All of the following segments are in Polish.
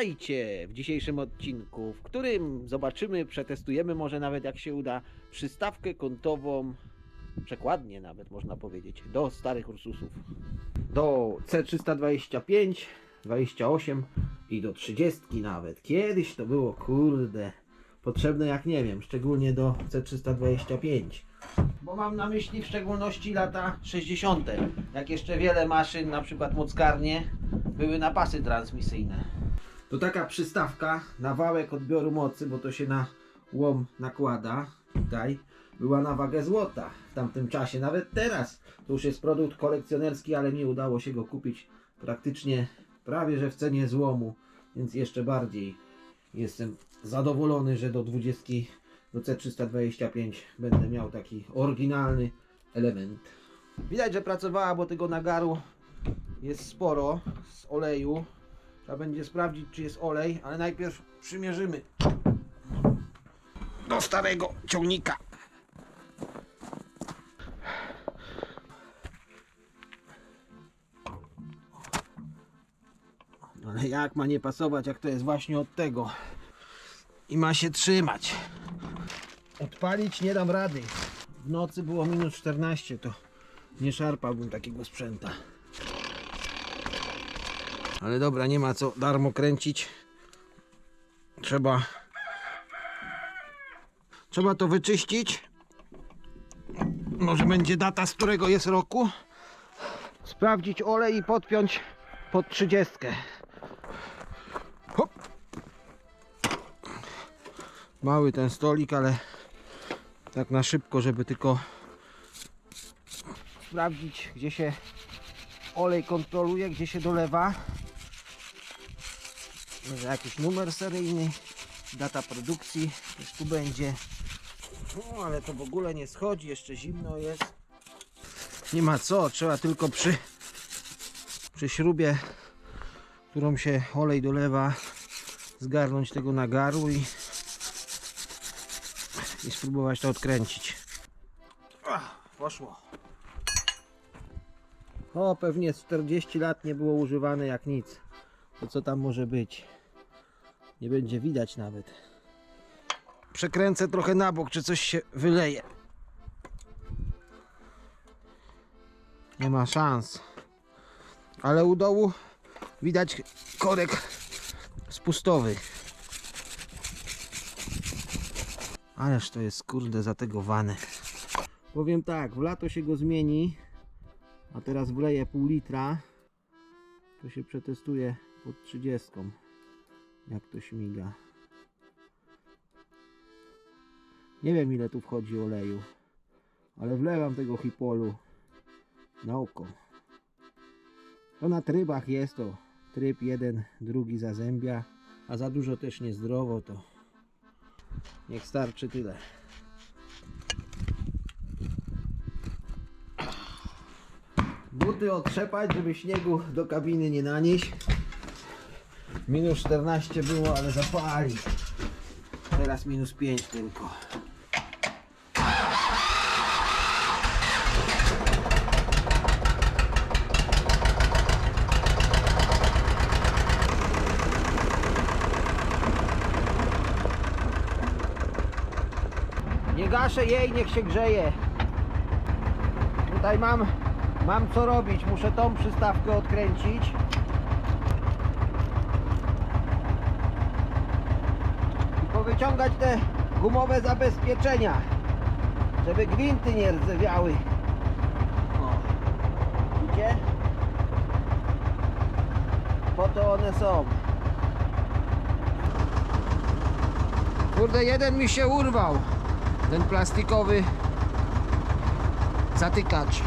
Witajcie w dzisiejszym odcinku, w którym zobaczymy, przetestujemy może nawet jak się uda przystawkę kątową, przekładnie nawet można powiedzieć, do starych Ursusów. Do C325, 28 i do 30 nawet. Kiedyś to było kurde potrzebne jak nie wiem, szczególnie do C325. Bo mam na myśli w szczególności lata 60. Jak jeszcze wiele maszyn, na przykład mockarnie, były na pasy transmisyjne. To taka przystawka na wałek odbioru mocy, bo to się na łom nakłada. Tutaj była na wagę złota w tamtym czasie. Nawet teraz to już jest produkt kolekcjonerski, ale mi udało się go kupić praktycznie prawie że w cenie złomu, więc jeszcze bardziej jestem zadowolony, że do 20 do C325 będę miał taki oryginalny element. Widać, że pracowała, bo tego nagaru jest sporo z oleju. Trzeba będzie sprawdzić, czy jest olej, ale najpierw przymierzymy do starego ciągnika. Ale jak ma nie pasować, jak to jest właśnie od tego i ma się trzymać. Odpalić nie dam rady. W nocy było minus 14, to nie szarpałbym takiego sprzęta. Ale dobra, nie ma co darmo kręcić. Trzeba Trzeba to wyczyścić. Może będzie data, z którego jest roku. Sprawdzić olej i podpiąć pod 30. Hop. Mały ten stolik, ale tak na szybko, żeby tylko sprawdzić, gdzie się olej kontroluje, gdzie się dolewa. Może jakiś numer seryjny, data produkcji też tu będzie. No, ale to w ogóle nie schodzi, jeszcze zimno jest. Nie ma co, trzeba tylko przy, przy śrubie, którą się olej dolewa, zgarnąć tego nagaru i, i spróbować to odkręcić. Ach, poszło. O, pewnie z 40 lat nie było używane jak nic. To co tam może być? Nie będzie widać nawet. Przekręcę trochę na bok, czy coś się wyleje. Nie ma szans. Ale u dołu widać korek spustowy. Ależ to jest kurde zategowane. Powiem tak, w lato się go zmieni, a teraz wleję pół litra. To się przetestuje pod 30. Jak to śmiga. Nie wiem ile tu wchodzi oleju, ale wlewam tego hipolu na oko. To na trybach jest to tryb jeden, drugi zazębia, a za dużo też niezdrowo to niech starczy tyle. Buty otrzepać, żeby śniegu do kabiny nie nanieść. Minus 14 było, ale zapali. Teraz minus 5 tylko. Nie gaszę jej, niech się grzeje. Tutaj mam, mam co robić. Muszę tą przystawkę odkręcić. Powyciągać te gumowe zabezpieczenia, żeby gwinty nie rdzewiały. O. Widzicie? Po to one są. Kurde, jeden mi się urwał. Ten plastikowy zatykacz.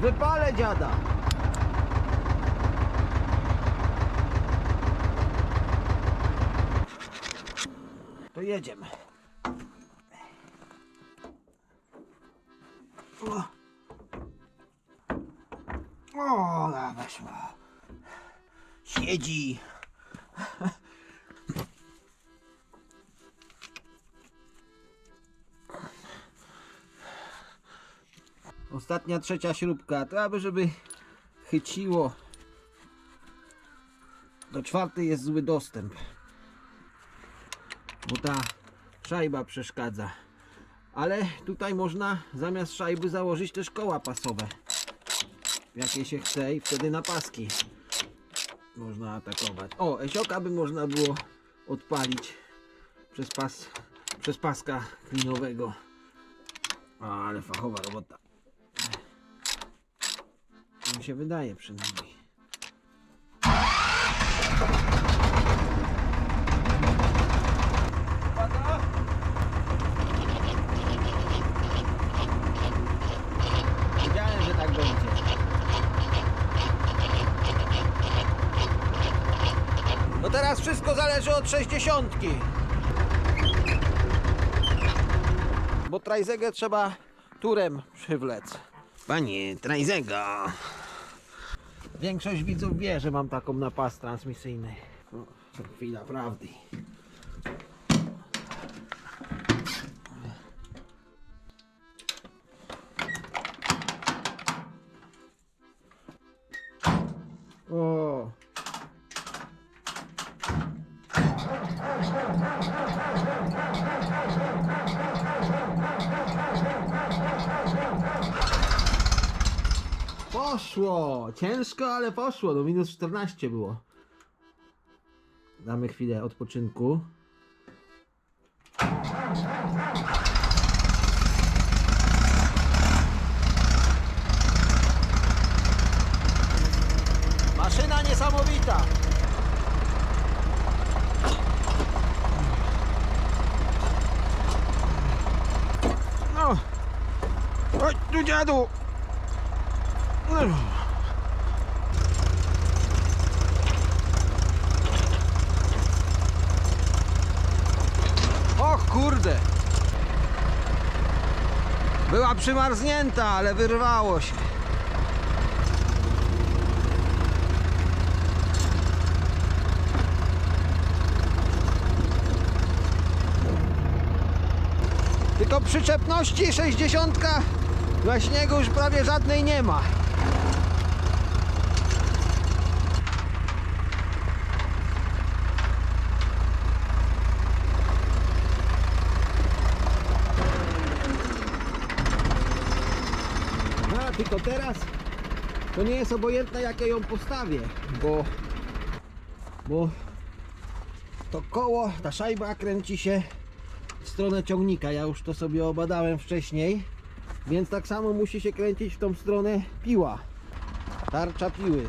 Wypalę dziada. Jedziemy. O, o no weszło. Siedzi. Ostatnia trzecia śrubka, to aby żeby chyciło Do czwartej jest zły dostęp. Bo ta szajba przeszkadza. Ale tutaj można zamiast szajby założyć też koła pasowe. Jakie się chce i wtedy na paski można atakować. O, esioka by można było odpalić przez pas, przez paska klinowego. Ale fachowa robota. Mi się wydaje przynajmniej. Wiedziałem, że tak będzie. No teraz wszystko zależy od 60. Bo trajzegę trzeba turem przywlec. Panie, trajzega. Większość widzów wie, że mam taką na pas transmisyjny. O, chwila prawdy. O, Poszło! Ciężko, ale poszło. Do minus 14 było. Damy chwilę odpoczynku. Maszyna niesamowita! No! Chodź tu dziadu! Była przymarznięta, ale wyrwało się. Tylko przyczepności 60 na śniegu już prawie żadnej nie ma. Tylko teraz to nie jest obojętne jak ja ją postawię, bo, bo to koło, ta szajba kręci się w stronę ciągnika. Ja już to sobie obadałem wcześniej, więc tak samo musi się kręcić w tą stronę piła, tarcza piły.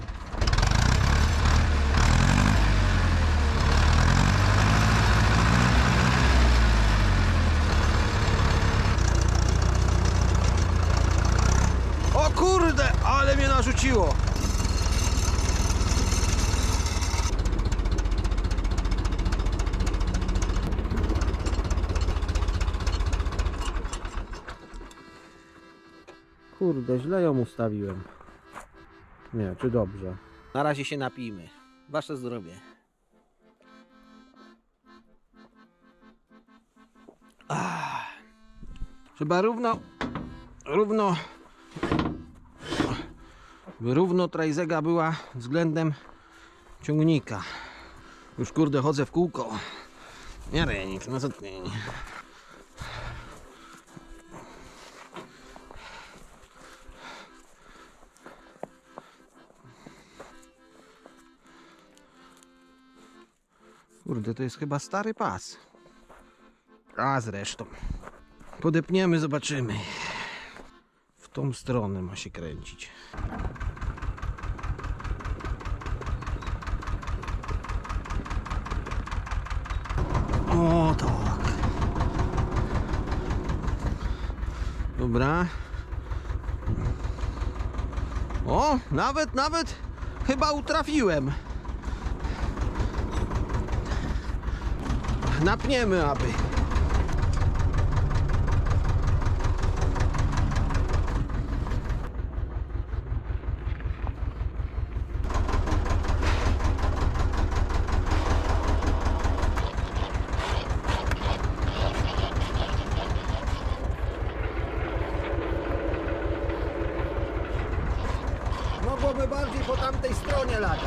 O kurde, ale mnie narzuciło. Kurde, źle ją ustawiłem. Nie, czy dobrze? Na razie się napijmy. Wasze zdrowie. Ah. Trzeba równo, równo równo trajzega była względem ciągnika. Już kurde chodzę w kółko. Jarek, no co ty? Kurde, to jest chyba stary pas. A zresztą. Podepniemy, zobaczymy. W tą stronę ma się kręcić. O tak. Dobra. O, nawet, nawet chyba utrafiłem. Napniemy, aby. Mogłoby bardziej po tamtej stronie latać.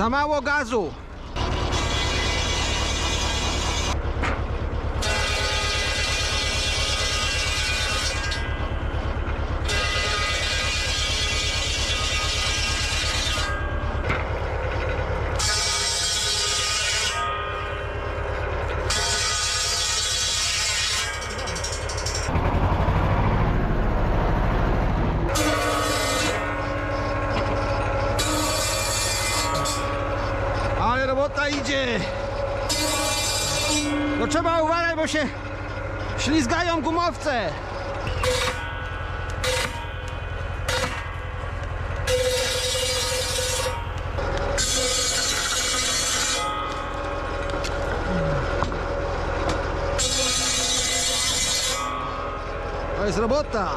Za mało gazu! Robota idzie! To trzeba uważać, bo się ślizgają gumowce! To jest robota!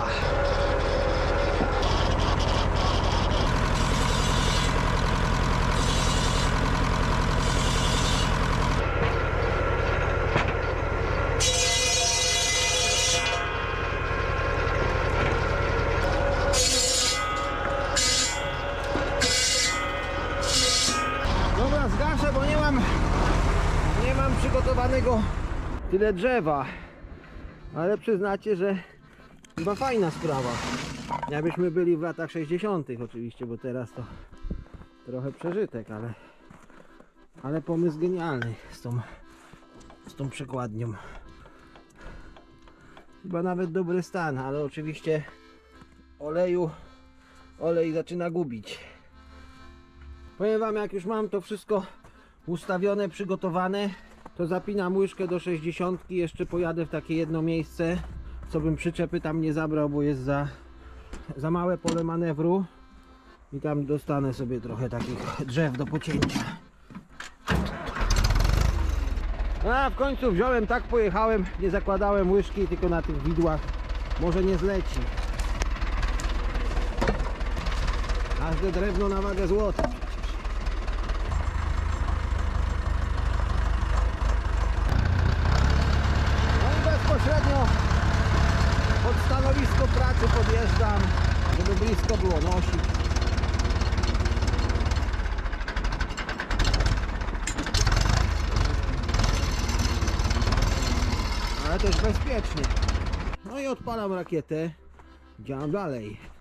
Przygotowanego tyle drzewa. Ale przyznacie, że chyba fajna sprawa. Jakbyśmy byli w latach 60. oczywiście, bo teraz to trochę przeżytek, ale ale pomysł genialny z tą z tą przekładnią. Chyba nawet dobry stan, ale oczywiście oleju olej zaczyna gubić. Powiem wam, jak już mam to wszystko ustawione, przygotowane, to zapinam łyżkę do 60. Jeszcze pojadę w takie jedno miejsce, co bym przyczepy tam nie zabrał, bo jest za, za małe pole manewru. I tam dostanę sobie trochę takich drzew do pocięcia. A w końcu wziąłem, tak pojechałem, nie zakładałem łyżki, tylko na tych widłach. Może nie zleci. Każde drewno na wagę złota. No i bezpośrednio stanowisko pracy podjeżdżam, żeby blisko było nosić. Ale też bezpiecznie. No i odpalam rakietę. Działam dalej.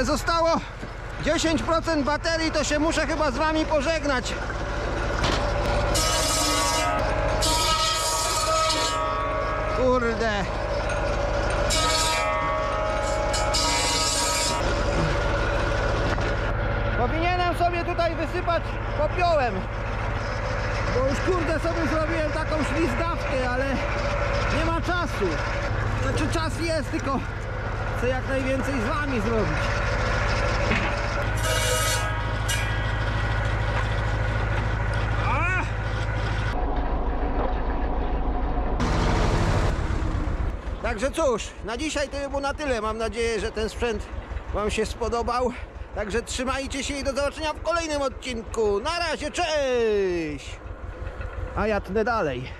Ale zostało 10% baterii, to się muszę chyba z wami pożegnać. Kurde. Powinienem sobie tutaj wysypać popiołem. Bo już kurde sobie zrobiłem taką ślizgawkę, ale nie ma czasu. Znaczy czas jest, tylko chcę jak najwięcej z wami zrobić. A! Także cóż, na dzisiaj to by było na tyle. Mam nadzieję, że ten sprzęt Wam się spodobał. Także trzymajcie się i do zobaczenia w kolejnym odcinku. Na razie, cześć! A ja tnę dalej.